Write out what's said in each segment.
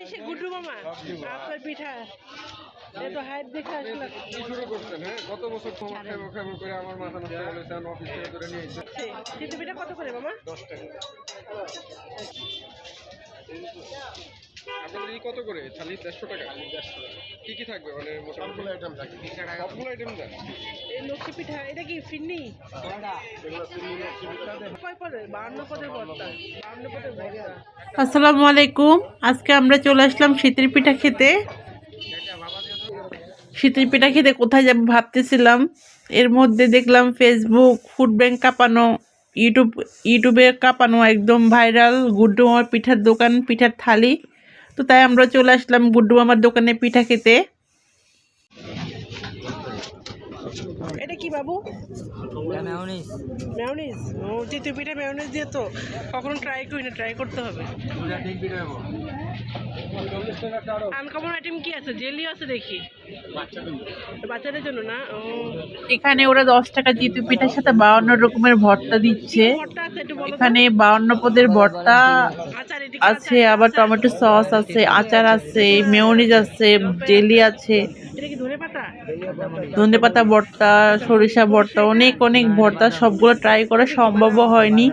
এসে গুড্ডু মামা আপনার পিঠা। এ হাইট দেখে আসলাম কি শুরু করছেন হ্যাঁ গত বছর তোমার খাইবো খাইবো করে আমার মাথা নষ্ট করে দিয়েছেন অফিস থেকে ধরে নিয়ে এসে চিতু পিঠা কত করে মামা? দশ টাকা আপনাদের কত করে? থালি দেড়শো টাকা। কি কি থাকবে? মানে মোটামুটি আইটেম থাকবে। সবগুলো আইটেম দেন। এই লক্ষ্মী পিঠা এটা কি ফিন্নি? কয় পদের? বাহান্ন পদের আসসালামু আলাইকুম। আজকে আমরা চলে আসলাম শীতের পিঠা খেতে। শীতের পিঠা খেতে কোথায় যাব ভাবতেছিলাম। এর মধ্যে দেখলাম ফেসবুক ফুড ব্যাংক কাঁপানো ইউটিউব ইউটিউবে কাঁপানো একদম ভাইরাল গুড্ডু মামার পিঠার দোকান, পিঠার থালি। তো তাই আমরা চলে আসলাম গুড্ডু মামার দোকানে পিঠা খেতে। এটা কি বাবু? ম্যাওনিজ ও চিতু পিঠা ম্যাওনিজ দিয়ে তো কখনো ট্রাই করি না ট্রাই করতে হবে। আনকমন আইটেম কি আছে? জেলি আছে দেখি। বাচ্চাদের জন্য। না? ও। এখানে ওরা দশ টাকা জিতু পিঠার সাথে বাউন্ন রকমের ভর্তা দিচ্ছে। ভর্তা আছে একটু এখানে বাউন্ন পদের ভর্তা আচার আছে আবার টমেটো সস আছে আচার আছে মেয়নিজ আছে জেলি আছে। ধনে পাতা? ভর্তা সরিষা ভর্তা অনেক অনেক ভর্তা সবগুলো ট্রাই করা সম্ভবও হয়নি।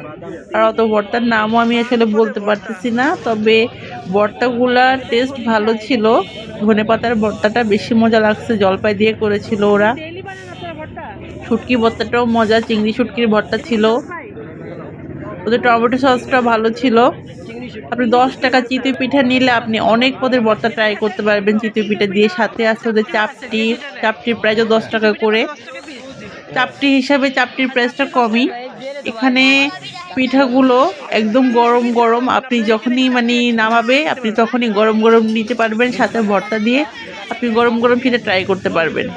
আর অত ভর্তার নামও আমি আসলে বলতে পারতেছি না তবে ভর্তাগুলার টেস্ট ভালো ছিল। ধনে পাতার ভর্তাটা বেশি মজা লাগছে জলপাই দিয়ে করেছিল ওরা। শুটকি ভর্তাটাও মজা চিংড়ি শুটকির ভর্তা ছিল। ওদের টমেটো সসটা ভালো ছিল। আপনি দশ টাকা চিতই পিঠা নিলে আপনি অনেক পদের ভর্তা ট্রাই করতে পারবেন। চিতই পিঠা দিয়ে সাথে আছে ওদের চাপটি। চাপটির প্রাইসও দশ টাকা করে। চাপটি হিসাবে চাপটির প্রাইসটা কমই। এখানে পিঠাগুলো একদম গরম গরম। আপনি যখনই মানে নামাবে, আপনি তখনই গরম গরম নিতে পারবেন সাথে ভর্তা দিয়ে। আপনি গরম গরম পিঠা ট্রাই করতে পারবেন।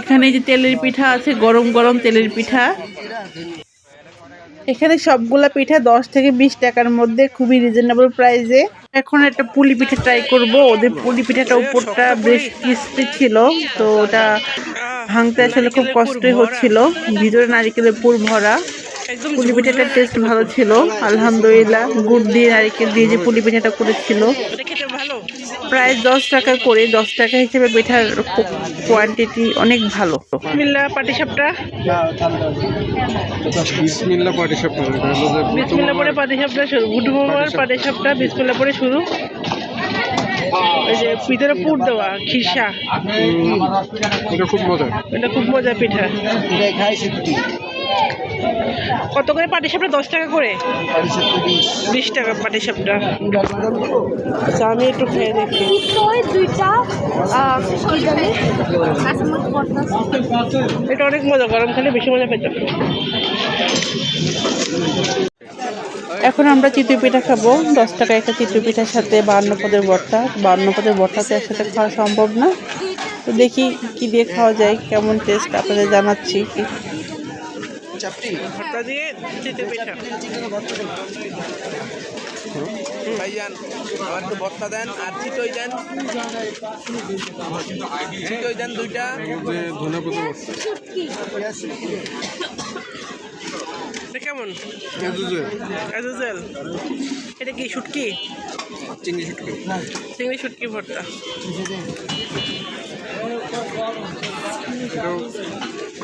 এখানে যে তেলের পিঠা আছে, গরম গরম তেলের পিঠা। এখানে সবগুলা পিঠা দশ থেকে বিশ টাকার মধ্যে, খুবই রিজনেবল প্রাইসে এখন একটা পুলি পিঠা ট্রাই করব। ওদের পুলি পিঠাটা উপরটা বেশ ক্রিস্পি ছিল, তো ওটা ভাঙতে আসলে খুব কষ্টই হচ্ছিল। ভিতরে নারিকেলের পুর ভরা। পুলি পিঠাটার টেস্ট ভালো ছিল আলহামদুলিল্লাহ। গুড় দিয়ে নারিকেল দিয়ে যে পুলি পিঠাটা করেছিল প্রায় দশ টাকা করে দশ টাকা হিসেবে পিঠার কোয়ান্টিটি অনেক ভালো। বিসমিল্লাহ পাটি সাপটা। বিসমিল্লা এটা হলো যে বিসমিল্লাহ পরে পাটি সাপটা শুরু গুডু মামার পাটি সাপটা বিসমিল্লাহ পরে শুরু। ওই যে ভিতরে পুর দেওয়া খিসা এটা খুব মজা এটা খুব মজা পিঠা। কত করে পাটি সাপটা? দশ টাকা করে? বিশ। টাকা পাটি সাপটা। আচ্ছা আমি একটু খেয়ে দেখি। এটা অনেক মজা গরম খেলে বেশি মজা পেতাম এখন আমরা চিতই পিঠা খাব। দশ টাকা একটা চিতই পিঠার সাথে বান্ন পদের ভর্তা। বান্ন পদের ভর্তাতে একসাথে খাওয়া সম্ভব না। তো দেখি কি দিয়ে খাওয়া যায় কেমন টেস্ট আপনাদের জানাচ্ছি। ভর্তা দিয়ে চিতে পিঠা। ভাইজান আমার একটু ভর্তা দেন আর চিতই দেন। চিতই দেন দুইটা। যে ধনে কেমন? অ্যাজেল এটা কি শুটকি? চিংড়ি শুটকি। চিংড়ি শুটকি ভর্তা।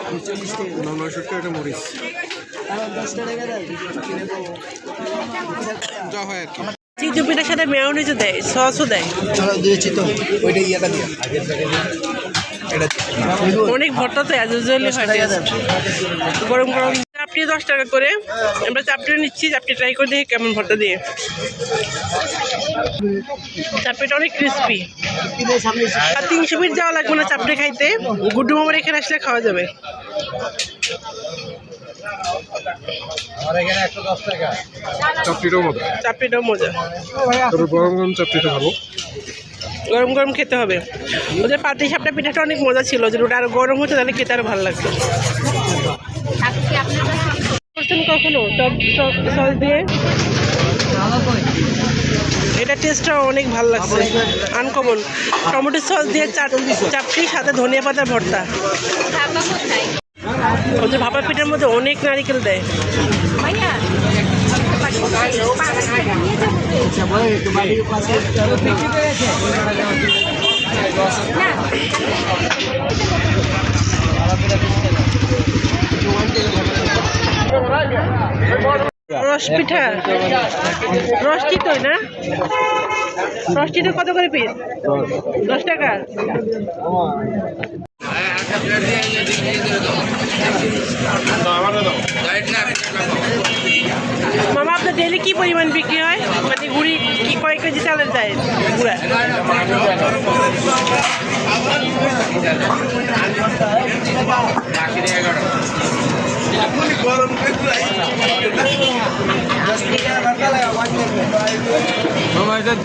এটাও নয় শুটকি এটা মরিচ যা হয় আর কি চিতু সাথে মেয়নিজও দেয় সসও দেয়। দিয়েছি তো ওইটা ইয়েটা দিয়ে অনেক ভর্তা তো হয় গরম গরম চাপটি দশ টাকা করে। আমরা চাপটিও নিচ্ছি চাপটি ট্রাই করে দেখি কেমন ভর্তা দিয়ে। চাপটিটা অনেক ক্রিস্পি আর তিনশো ফিট যাওয়া লাগবে না চাপটি খাইতে। গুড্ডু মামার এখানে আসলে খাওয়া যাবে। চাপটিটাও মজা। চাপটিটাও মজা। তবে গরম গরম চাপটিটা ভালো গরম গরম খেতে হবে। ওদের পাতি সাপটা পিঠাটা অনেক মজা ছিল যদি ওটা আরও গরম হতো তাহলে খেতে আরও ভালো লাগতো। কখনো টক সস দিয়ে। এটা টেস্টটা অনেক ভালো লাগছে। আনকমন টমেটো সস দিয়ে চাট চাপটি সাথে ধনিয়া পাতার ভর্তা। ওদের ভাপা পিঠার মধ্যে অনেক নারিকেল দেয়। ভাইয়া পাটি রস পিঠা? রসটি তো না? রসটিটা কত করে পিস দশ টাকা। মামা, আপনার ডেলি কি পরিমাণ বিক্রি হয়? মানে গুড়ি কি কয় কেজি চালের দেয়? গুড়া মামা এটাতে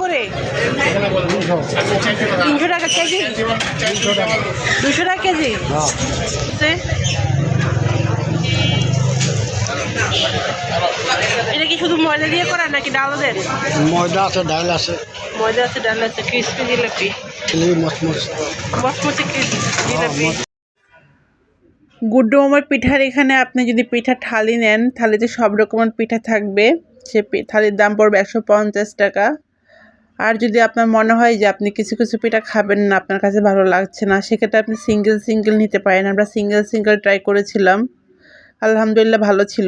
করে? তিনশো টাকা কেজি? দুশো টাকা কেজি? এটা কি শুধু ময়দা দিয়ে করা নাকি ডালও দেন ময়দা আছে ডাল আছে। ময়দা আছে ডাল আছে ক্রিসপি জিলাপি। মচমচ। বসমতি ক্রিসপি জিলাপি। গুড্ডু মামার পিঠার এখানে আপনি যদি পিঠা থালি নেন, থালিতে সব রকমের পিঠা থাকবে। সে থালির দাম পড়বে একশো পঞ্চাশ টাকা। আর যদি আপনার মনে হয় যে আপনি কিছু কিছু পিঠা খাবেন না, আপনার কাছে ভালো লাগছে না, সেক্ষেত্রে আপনি সিঙ্গেল সিঙ্গেল নিতে পারেন। আমরা সিঙ্গেল সিঙ্গেল ট্রাই করেছিলাম। আলহামদুলিল্লাহ ভালো ছিল।